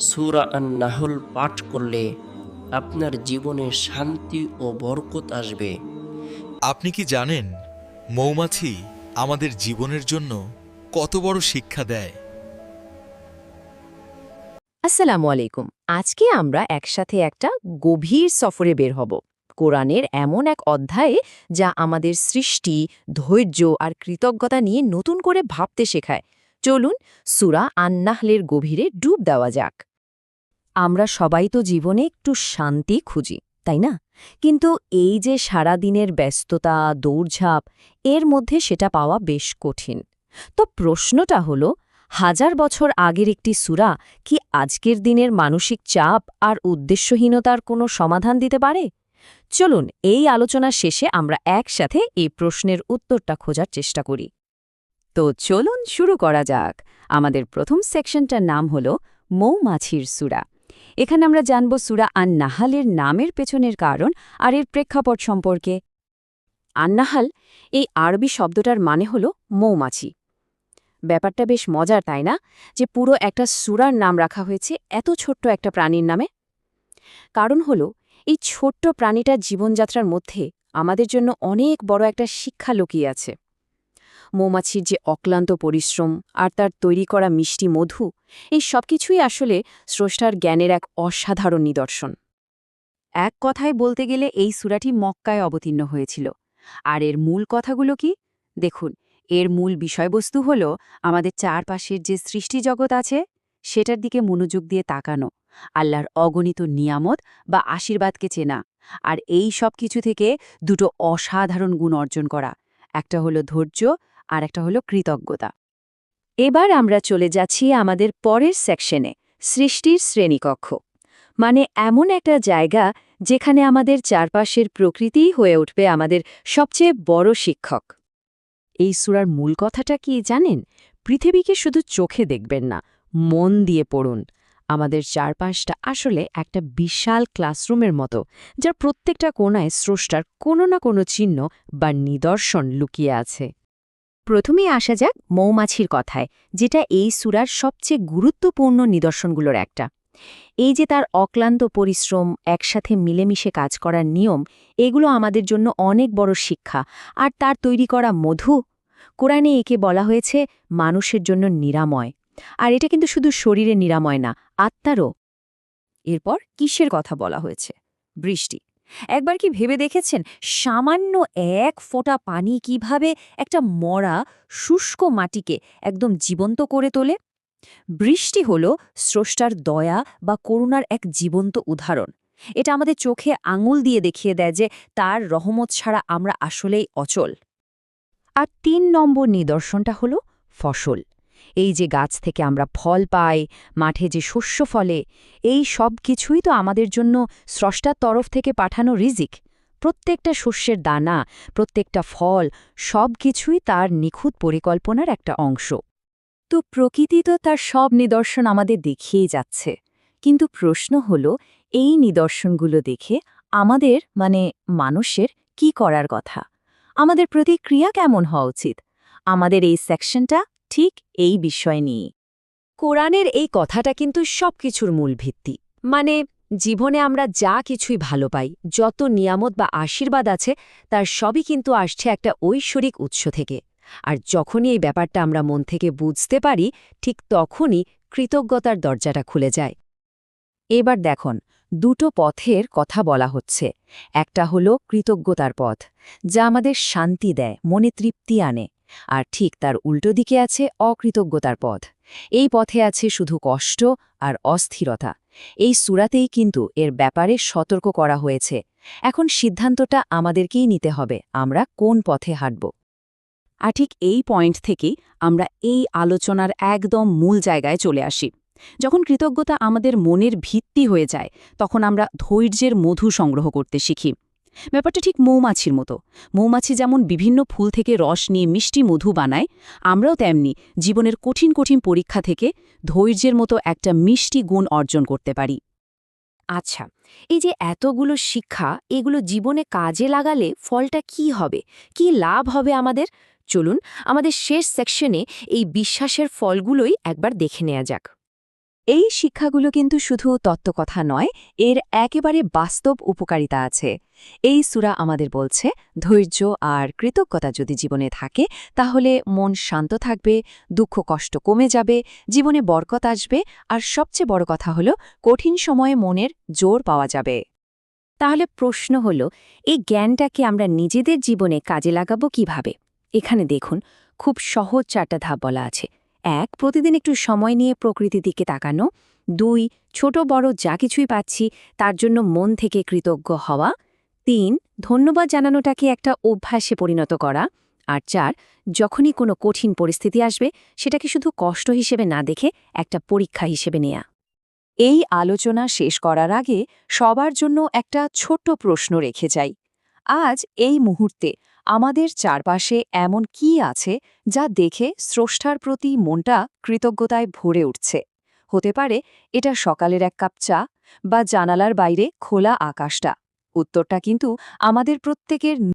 সুরা আন নাহল পাঠ করলে আপনার জীবনে শান্তি ও বরকত আসবে। আপনি কি জানেন মৌমাছি আমাদের জীবনের জন্য কত বড় শিক্ষা দেয়? আসসালামু আলাইকুম। আজকে আমরা একসাথে একটা গভীর সফরে বের হব। কোরআনের এমন এক অধ্যায়ে যা আমাদের সৃষ্টি ধৈর্য আর কৃতজ্ঞতা নিয়ে নতুন করে ভাবতে শেখায়। চলুন সুরা আন্নাহলের গভীরে ডুব দেওয়া যাক। আমরা সবাই তো জীবনে একটু শান্তি খুঁজি, তাই না? কিন্তু এই যে সারাদিনের ব্যস্ততা, দৌড়ঝাঁপ, এর মধ্যে সেটা পাওয়া বেশ কঠিন। তো প্রশ্নটা হলো, হাজার বছর আগের একটি সুরা কি আজকের দিনের মানসিক চাপ আর উদ্দেশ্যহীনতার কোনো সমাধান দিতে পারে? চলুন এই আলোচনা শেষে আমরা একসাথে এই প্রশ্নের উত্তরটা খোঁজার চেষ্টা করি। তো চলুন শুরু করা যাক। আমাদের প্রথম সেকশনটার নাম হল মৌমাছির সুরা। এখানে আমরা জানব সুরা আন নাহালের নামের পেছনের কারণ আর এর প্রেক্ষাপট সম্পর্কে। আন্নাহাল, এই আরবি শব্দটার মানে হল মৌমাছি। ব্যাপারটা বেশ মজার, তাই না? যে পুরো একটা সুরার নাম রাখা হয়েছে এত ছোট্ট একটা প্রাণীর নামে। কারণ হল, এই ছোট্ট প্রাণীটার জীবনযাত্রার মধ্যে আমাদের জন্য অনেক বড় একটা শিক্ষা লুকিয়ে আছে। মৌমাছির যে অক্লান্ত পরিশ্রম আর তার তৈরি করা মিষ্টি মধু, এই সবকিছুই আসলে স্রষ্টার জ্ঞানের এক অসাধারণ নিদর্শন। এক কথায় বলতে গেলে এই সুরাটি মক্কায় অবতীর্ণ হয়েছিল। আর এর মূল কথাগুলো কি? দেখুন, এর মূল বিষয়বস্তু হল আমাদের চারপাশের যে সৃষ্টিজগৎ আছে, সেটার দিকে মনোযোগ দিয়ে তাকানো, আল্লাহর অগণিত নিয়ামত বা আশীর্বাদকে চেনা, আর এই সব কিছু থেকে দুটো অসাধারণ গুণ অর্জন করা। একটা হলো ধৈর্য আর একটা হলো কৃতজ্ঞতা। এবার আমরা চলে যাচ্ছি আমাদের পরের সেকশনে সৃষ্টির শ্রেণীকক্ষ। মানে এমন একটা জায়গা যেখানে আমাদের চারপাশের প্রকৃতিই হয়ে উঠবে আমাদের সবচেয়ে বড় শিক্ষক। এই সুরার মূল কথাটা কি জানেন? পৃথিবীকে শুধু চোখে দেখবেন না, মন দিয়ে পড়ুন। আমাদের চারপাশটা আসলে একটা বিশাল ক্লাসরুমের মতো যার প্রত্যেকটা কোণায় স্রষ্টার কোনো না কোনো চিহ্ন বা নিদর্শন লুকিয়ে আছে। প্রথমেই আসা যাক মৌমাছির কথায়, যেটা এই সুরার সবচেয়ে গুরুত্বপূর্ণ নিদর্শনগুলোর একটা। এই যে তার অক্লান্ত পরিশ্রম, একসাথে মিলেমিশে কাজ করার নিয়ম, এগুলো আমাদের জন্য অনেক বড় শিক্ষা। আর তার তৈরি করা মধু, কোরআনে একে বলা হয়েছে মানুষের জন্য নিরাময়। আর এটা কিন্তু শুধু শরীরে নিরাময় না, আত্মারও। এরপর কিসের কথা বলা হয়েছে? বৃষ্টি। একবার কি ভেবে দেখেছেন সামান্য এক ফোঁটা পানি কীভাবে একটা মরা, শুষ্ক মাটিকে একদম জীবন্ত করে তোলে? বৃষ্টি হল স্রষ্টার দয়া বা করুণার এক জীবন্ত উদাহরণ। এটা আমাদের চোখে আঙুল দিয়ে দেখিয়ে দেয় যে তার রহমত ছাড়া আমরা আসলেই অচল। আর তিন নম্বর নিদর্শনটা হল ফসল। এই যে গাছ থেকে আমরা ফল পাই, মাঠে যে শস্য ফলে, এই সব কিছুই তো আমাদের জন্য স্রষ্টার তরফ থেকে পাঠানো রিজিক। প্রত্যেকটা শস্যের দানা, প্রত্যেকটা ফল, সব কিছুই তার নিখুঁত পরিকল্পনার একটা অংশ। তো প্রকৃতি তো তার সব নিদর্শন আমাদের দেখিয়েই যাচ্ছে। কিন্তু প্রশ্ন হল, এই নিদর্শনগুলো দেখে আমাদের মানে মানুষের, কি করার কথা? আমাদের প্রতিক্রিয়া কেমন হওয়া উচিত? আমাদের এই সেকশনটা ঠিক এই বিষয় নিয়ে কোরআনের এই কথাটা কিন্তু সবকিছুর মূল ভিত্তি। মানে জীবনে আমরা যা কিছুই ভালো পাই যত নিয়ামত বা আশীর্বাদ আছে, তার সবই কিন্তু আসছে একটা ঐশ্বরিক উৎস থেকে। আর যখনই এই ব্যাপারটা আমরা মন থেকে বুঝতে পারি, ঠিক তখনই কৃতজ্ঞতার দরজাটা খুলে যায়। এবার দেখুন, দুটো পথের কথা বলা হচ্ছে। একটা হলো কৃতজ্ঞতার পথ, যা আমাদের শান্তি দেয়, মনে তৃপ্তি আনে। আর ঠিক তার উল্টো দিকে আছে অকৃতজ্ঞতার পথ। এই পথে আছে শুধু কষ্ট আর অস্থিরতা। এই সুরাতেই কিন্তু এর ব্যাপারে সতর্ক করা হয়েছে। এখন সিদ্ধান্তটা আমাদেরকেই নিতে হবে, আমরা কোন পথে হাঁটব। আর ঠিক এই পয়েন্ট থেকেই আমরা এই আলোচনার একদম মূল জায়গায় চলে আসি। যখন কৃতজ্ঞতা আমাদের মনের ভিত্তি হয়ে যায়, তখন আমরা ধৈর্যের মধু সংগ্রহ করতে শিখি। ব্যাপারটা ঠিক মৌমাছির মতো। মৌমাছি যেমন বিভিন্ন ফুল থেকে রস নিয়ে মিষ্টি মধু বানায়, আমরাও তেমনি জীবনের কঠিন কঠিন পরীক্ষা থেকে ধৈর্যের মতো একটা মিষ্টি গুণ অর্জন করতে পারি। আচ্ছা এই যে এতগুলো শিক্ষা, এগুলো জীবনে কাজে লাগালে ফলটা কি হবে? কি লাভ হবে আমাদের? চলুন, আমাদের শেষ সেকশনে এই বিশ্বাসের ফলগুলোই একবার দেখে নেওয়া যাক। এই শিক্ষাগুলো কিন্তু শুধু তত্ত্বকথা নয়, এর একেবারে বাস্তব উপকারিতা আছে। এই সুরা আমাদের বলছে, ধৈর্য আর কৃতজ্ঞতা যদি জীবনে থাকে, তাহলে মন শান্ত থাকবে, দুঃখ কষ্ট কমে যাবে, জীবনে বরকত আসবে, আর সবচেয়ে বড় কথা হলো, কঠিন সময়ে মনের জোর পাওয়া যাবে। তাহলে প্রশ্ন হলো, এই জ্ঞানটাকে আমরা নিজেদের জীবনে কাজে লাগাবো কীভাবে? এখানে দেখুন, খুব সহজ চারটা ধাপ বলা আছে। এক, প্রতিদিন একটু সময় নিয়ে প্রকৃতির দিকে তাকানো। দুই, ছোট, বড় যা কিছুই পাচ্ছি, তার জন্য মন থেকে কৃতজ্ঞ হওয়া। তিন, ধন্যবাদ জানানোটাকে একটা অভ্যাসে পরিণত করা। আর চার, যখনই কোনো কঠিন পরিস্থিতি আসবে, সেটাকে শুধু কষ্ট হিসেবে না দেখে একটা পরীক্ষা হিসেবে নেয়া। এই আলোচনা শেষ করার আগে সবার জন্য একটা ছোট্ট প্রশ্ন রেখে যাই। আজ এই মুহূর্তে আমাদের চারপাশে এমন কি আছে যা দেখে স্রষ্টার প্রতি মনটা কৃতজ্ঞতায় ভরে উঠছে? হতে পারে এটা সকালের এক কাপ চা বা জানালার বাইরে খোলা আকাশটা। উত্তরটা কিন্তু আমাদের প্রত্যেকের